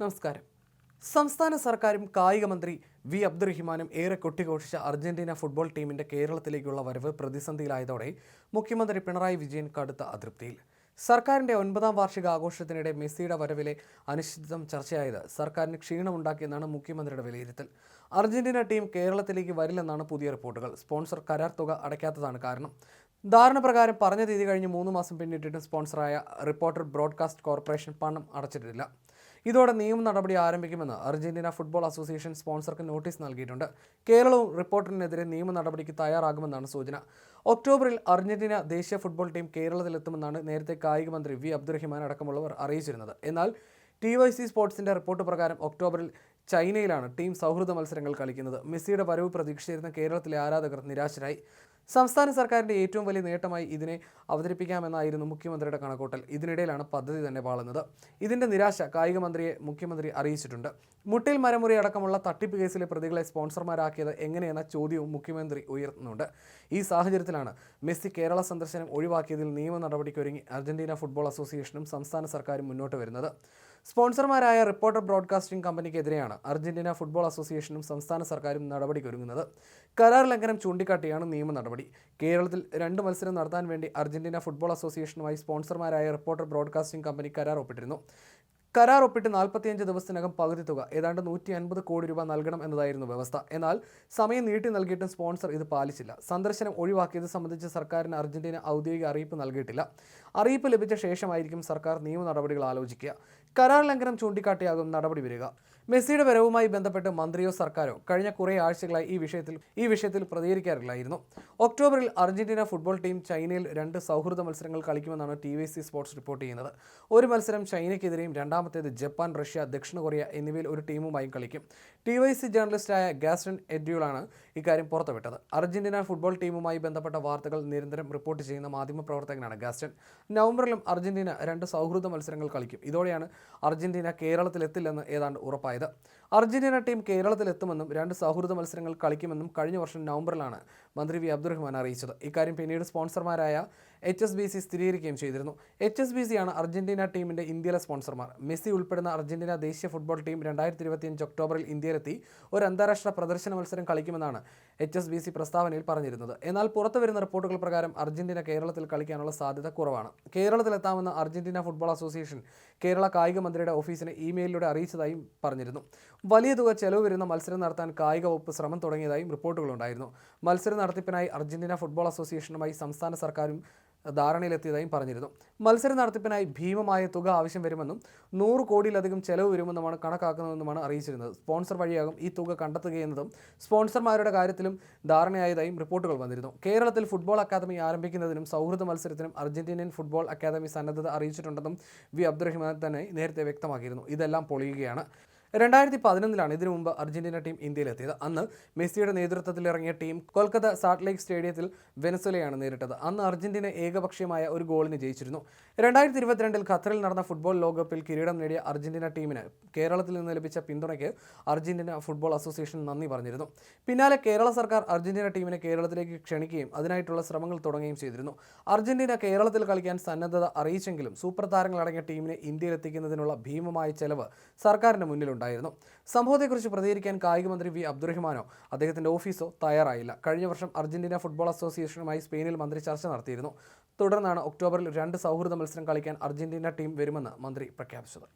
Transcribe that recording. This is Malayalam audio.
നമസ്കാരം. സംസ്ഥാന സർക്കാരും കായിക മന്ത്രി വി. അബ്ദുറഹിമാനും ഏറെ കൊട്ടിഘോഷിച്ച അർജന്റീന ഫുട്ബോൾ ടീമിന്റെ കേരളത്തിലേക്കുള്ള വരവ് പ്രതിസന്ധിയിലായതോടെ മുഖ്യമന്ത്രി പിണറായി വിജയൻ കടുത്ത അതൃപ്തിയിൽ. സർക്കാരിന്റെ ഒൻപതാം വാർഷിക ആഘോഷത്തിനിടെ മെസ്സിയുടെ വരവിലെ അനിശ്ചിതം ചർച്ചയായത് സർക്കാരിന് ക്ഷീണമുണ്ടാക്കിയെന്നാണ് മുഖ്യമന്ത്രിയുടെ വിലയിരുത്തൽ. അർജന്റീന ടീം കേരളത്തിലേക്ക് വരില്ലെന്നാണ് പുതിയ റിപ്പോർട്ടുകൾ. സ്പോൺസർ കരാർ തുക അടയ്ക്കാത്തതാണ് കാരണം. ധാരണ പ്രകാരം പറഞ്ഞ തീയതി കഴിഞ്ഞ് മൂന്ന് മാസം പിന്നിട്ടിട്ടും സ്പോൺസറായ റിപ്പോർട്ടർ ബ്രോഡ്കാസ്റ്റ് കോർപ്പറേഷൻ പണം അടച്ചിട്ടില്ല. ഇതോടെ നിയമ നടപടി ആരംഭിക്കുമെന്ന് അർജന്റീന ഫുട്ബോൾ അസോസിയേഷൻ സ്പോൺസർക്ക് നോട്ടീസ് നൽകിയിട്ടുണ്ട്. കേരളവും റിപ്പോർട്ടറിനെതിരെ നിയമ നടപടിക്ക് തയ്യാറാകുമെന്നാണ് സൂചന. ഒക്ടോബറിൽ അർജന്റീന ദേശീയ ഫുട്ബോൾ ടീം കേരളത്തിലെത്തുമെന്നാണ് നേരത്തെ കായിക മന്ത്രി വി അബ്ദുറഹിമാൻ അടക്കമുള്ളവർ അറിയിച്ചിരുന്നത്. എന്നാൽ ടി വൈ സി സ്പോർട്സിന്റെ റിപ്പോർട്ട് പ്രകാരം ഒക്ടോബറിൽ ചൈനയിലാണ് ടീം സൗഹൃദ മത്സരങ്ങൾ കളിക്കുന്നത്. മെസ്സിയുടെ വരവ് പ്രതീക്ഷിച്ചിരുന്ന കേരളത്തിലെ ആരാധകർ നിരാശരായി. സംസ്ഥാന സർക്കാരിന്റെ ഏറ്റവും വലിയ നേട്ടമായി ഇതിനെ അവതരിപ്പിക്കാമെന്നായിരുന്നു മുഖ്യമന്ത്രിയുടെ കണക്കൂട്ടൽ. ഇതിനിടയിലാണ് പദ്ധതി തന്നെ പാളുന്നത്. ഇതിന്റെ നിരാശ കായിക മന്ത്രിയെ മുഖ്യമന്ത്രി അറിയിച്ചിട്ടുണ്ട്. മുട്ടിൽ മരമുറി അടക്കമുള്ള തട്ടിപ്പ് കേസിലെ പ്രതികളെ സ്പോൺസർമാരാക്കിയത് എങ്ങനെയെന്ന ചോദ്യവും മുഖ്യമന്ത്രി ഉയർത്തുന്നുണ്ട്. ഈ സാഹചര്യത്തിലാണ് മെസ്സി കേരള സന്ദർശനം ഒഴിവാക്കിയതിൽ നിയമ നടപടിക്കൊരുങ്ങി. അർജന്റീന ഫുട്ബോൾ അസോസിയേഷനും സംസ്ഥാന സർക്കാരും മുന്നോട്ട് വരുന്നത്. സ്പോൺസർമാരായ റിപ്പോർട്ടർ ബ്രോഡ്കാസ്റ്റിംഗ് കമ്പനിക്കെതിരെയാണ് അർജന്റീന ഫുട്ബോൾ അസോസിയേഷനും സംസ്ഥാന സർക്കാരും നടപടി നടപടിക്കൊരുങ്ങുന്നത്. കരാർ ലംഘനം ചൂണ്ടിക്കാട്ടിയാണ് നിയമ നടപടി. കേരളത്തിൽ രണ്ട് മത്സരം നടത്താൻ വേണ്ടി അർജന്റീന ഫുട്ബോൾ അസോസിയേഷനുമായി സ്പോൺസർമാരായ റിപ്പോർട്ടർ ബ്രോഡ്കാസ്റ്റിംഗ് കമ്പനി കരാർ ഒപ്പിട്ടിരുന്നു. കരാർ ഒപ്പിട്ട് നാൽപ്പത്തിയഞ്ച് ദിവസത്തിനകം പകുതി തുക ഏതാണ്ട് നൂറ്റി അൻപത് കോടി രൂപ നൽകണം എന്നതായിരുന്നു വ്യവസ്ഥ. എന്നാൽ സമയം നീട്ടി നൽകിയിട്ടും സ്പോൺസർ ഇത് പാലിച്ചില്ല. സന്ദർശനം ഒഴിവാക്കിയത് സംബന്ധിച്ച് സർക്കാരിന് അർജന്റീന ഔദ്യോഗിക അറിയിപ്പ് നൽകിയിട്ടില്ല. അറിയിപ്പ് ലഭിച്ച ശേഷമായിരിക്കും സർക്കാർ നിയമ നടപടികൾ ആലോചിക്കുക. കരാർ ലംഘനം ചൂണ്ടിക്കാട്ടിയാകും നടപടി വരിക മെസ്സിയുടെ വരവുമായി ബന്ധപ്പെട്ട് മന്ത്രിയോ സർക്കാരോ കഴിഞ്ഞ കുറേ ആഴ്ചകളായി ഈ വിഷയത്തിൽ ഈ വിഷയത്തിൽ പ്രതികരിക്കാറില്ലായിരുന്നു. ഒക്ടോബറിൽ അർജന്റീന ഫുട്ബോൾ ടീം ചൈനയിൽ രണ്ട് സൗഹൃദ മത്സരങ്ങൾ കളിക്കുമെന്നാണ് T V C sports report ചെയ്യുന്നത്. ഒരു മത്സരം ചൈനയ്ക്കെതിരെയും രണ്ടാമത്തേത് ജപ്പാൻ റഷ്യ ദക്ഷിണ കൊറിയ എന്നിവയിൽ ഒരു ടീമുമായും കളിക്കും. ടി വൈ സി ജേർണലിസ്റ്റായ ഗാസ്റ്റൺ എഡ്യൂളാണ് ഇക്കാര്യം പുറത്തുവിട്ടത്. അർജന്റീന ഫുട്ബോൾ ടീമുമായി ബന്ധപ്പെട്ട വാർത്തകൾ നിരന്തരം റിപ്പോർട്ട് ചെയ്യുന്ന മാധ്യമപ്രവർത്തകനാണ് ഗാസ്റ്റൺ നവംബറിലും അർജന്റീന രണ്ട് സൗഹൃദ മത്സരങ്ങൾ കളിക്കും. ഇതോടെയാണ് അർജന്റീന കേരളത്തിലെത്തില്ലെന്ന് ഏതാണ്ട് ഉറപ്പായത്. അർജന്റീന ടീം കേരളത്തിലെത്തുമെന്നും രണ്ട് സൗഹൃദ മത്സരങ്ങൾ കളിക്കുമെന്നും കഴിഞ്ഞ വർഷം നവംബറിലാണ് മന്ത്രി വി അബ്ദുറഹ്മാൻ അറിയിച്ചത്. ഇക്കാര്യം പിന്നീട് സ്പോൺസർമാരായ എച്ച് എസ് ബി സി സ്ഥിരീകരിക്കുകയും ചെയ്തിരുന്നു. എച്ച് എസ് ബി സിയാണ് അർജന്റീന ടീമിന്റെ ഇന്ത്യയിലെ സ്പോൺസർമാർ. മെസ്സി ഉൾപ്പെടുന്ന അർജന്റീന ദേശീയ ഫുട്ബോൾ ടീം രണ്ടായിരത്തി ഇരുപത്തിയഞ്ച് ഒക്ടോബറിൽ ഇന്ത്യയിലെത്തി ഒരു അന്താരാഷ്ട്ര പ്രദർശന മത്സരം കളിക്കുമെന്നാണ് എച്ച് എസ് ബി സി പ്രസ്താവനയിൽ പറഞ്ഞിരുന്നത്. എന്നാൽ പുറത്തു വരുന്ന റിപ്പോർട്ടുകൾ പ്രകാരം അർജന്റീന കേരളത്തിൽ കളിക്കാനുള്ള സാധ്യത കുറവാണ്. കേരളത്തിലെത്താമെന്ന് അർജന്റീന ഫുട്ബോൾ അസോസിയേഷൻ കേരള കായിക മന്ത്രിയുടെ ഓഫീസിനെ ഇമെയിലിലൂടെ അറിയിച്ചതായും പറഞ്ഞിരുന്നു. വലിയ തുക ചെലവ് വരുന്ന മത്സരം നടത്താൻ കായിക വകുപ്പ് ശ്രമം തുടങ്ങിയതായും റിപ്പോർട്ടുകളുണ്ടായിരുന്നു. മത്സര നടത്തിപ്പിനായി അർജന്റീന ഫുട്ബോൾ അസോസിയേഷനുമായി സംസ്ഥാന സർക്കാരും ധാരണയിലെത്തിയതായും പറഞ്ഞിരുന്നു. മത്സര നടത്തിപ്പിനായി ഭീമമായ തുക ആവശ്യം വരുമെന്നും നൂറ് കോടിയിലധികം ചെലവ് വരുമെന്നുമാണ് കണക്കാക്കുന്നതെന്നുമാണ് അറിയിച്ചിരുന്നത്. സ്പോൺസർ വഴിയാകും ഈ തുക കണ്ടെത്തുകയെന്നതും സ്പോൺസർമാരുടെ കാര്യത്തിലും ധാരണയായതായും റിപ്പോർട്ടുകൾ വന്നിരുന്നു. കേരളത്തിൽ ഫുട്ബോൾ അക്കാദമി ആരംഭിക്കുന്നതിനും സൗഹൃദ മത്സരത്തിനും അർജന്റീനിയൻ ഫുട്ബോൾ അക്കാദമി സന്നദ്ധത അറിയിച്ചിട്ടുണ്ടെന്നും വി അബ്ദുറഹിമാൻ തന്നെ നേരത്തെ വ്യക്തമാക്കിയിരുന്നു. ഇതെല്ലാം പൊളിയുകയാണ്. രണ്ടായിരത്തി പതിനൊന്നിലാണ് ഇതിനു മുമ്പ് അർജന്റീന ടീം ഇന്ത്യയിലെത്തിയത്. അന്ന് മെസ്സിയുടെ നേതൃത്വത്തിൽ ഇറങ്ങിയ ടീം കൊൽക്കത്ത സാൾട്ട് ലേക്ക് സ്റ്റേഡിയത്തിൽ വെനസ്വലയാണ് നേരിട്ടത്. അന്ന് അർജന്റീന ഏകപക്ഷീയമായ ഒരു ഗോളിന് ജയിച്ചിരുന്നു. രണ്ടായിരത്തി ഇരുപത്തിരണ്ടിൽ ഖത്തറിൽ നടന്ന ഫുട്ബോൾ ലോകകപ്പിൽ കിരീടം നേടിയ അർജന്റീന ടീമിന് കേരളത്തിൽ നിന്ന് ലഭിച്ച പിന്തുണയ്ക്ക് അർജന്റീന ഫുട്ബോൾ അസോസിയേഷൻ നന്ദി പറഞ്ഞിരുന്നു. പിന്നാലെ കേരള സർക്കാർ അർജന്റീന ടീമിനെ കേരളത്തിലേക്ക് ക്ഷണിക്കുകയും അതിനായിട്ടുള്ള ശ്രമങ്ങൾ തുടങ്ങുകയും ചെയ്തിരുന്നു. അർജന്റീന കേരളത്തിൽ കളിക്കാൻ സന്നദ്ധത അറിയിച്ചെങ്കിലും സൂപ്പർ താരങ്ങളടങ്ങിയ ടീമിനെ ഇന്ത്യയിലെത്തിക്കുന്നതിനുള്ള ഭീമമായ ചെലവ് സർക്കാരിന് മുന്നിലുണ്ടായിരുന്നു സംഭവത്തെക്കുറിച്ച് പ്രതികരിക്കാൻ കായികമന്ത്രി വി അബ്ദുറഹ്മാനോ അദ്ദേഹത്തിന്റെ ഓഫീസോ തയ്യാറായില്ല. കഴിഞ്ഞ വർഷം അർജന്റീന ഫുട്ബോൾ അസോസിയേഷനുമായി സ്പെയിനിൽ മന്ത്രി ചർച്ച നടത്തിയിരുന്നു. തുടർന്നാണ് ഒക്ടോബറിൽ രണ്ട് സൗഹൃദ മത്സരം കളിക്കാൻ അർജന്റീന ടീം വരുമെന്ന് മന്ത്രി പ്രഖ്യാപിച്ചത്.